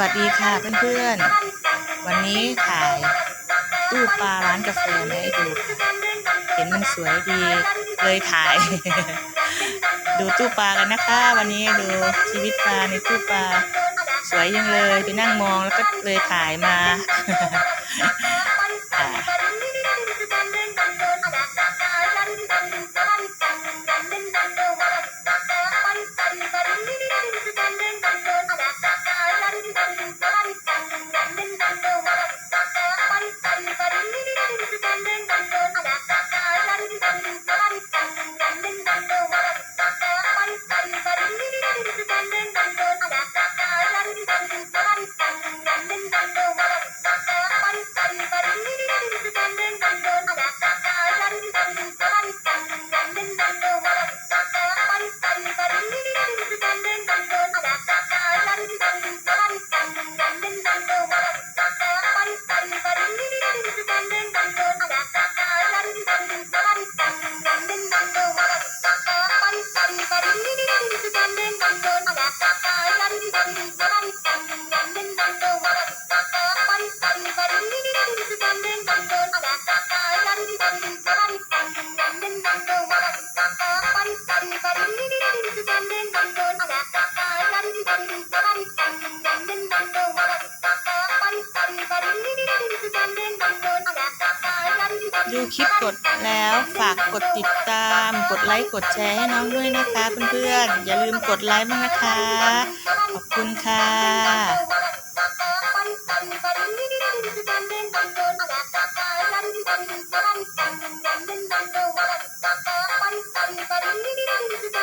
วัสดีค่ะเพื่อนๆ วันนี้ถ่ายตู้ปลาร้านกาแฟมาให้ดู เห็นมันสวยดีเลยถ่าย ดูตู้ปลากันนะคะ วันนี้ดูชีวิตปลาในตู้ปลาสวยยังเลยไปนั่งมองแล้วก็เลยถ่ายมา Thank you. ดูคลิปกดแล้วฝากกดติดตาม กดไลค์กดแชร์ให้น้องด้วยนะคะเพื่อนๆอย่าลืมกดไลค์บ้างนะคะ ขอบคุณค่ะ Thank you.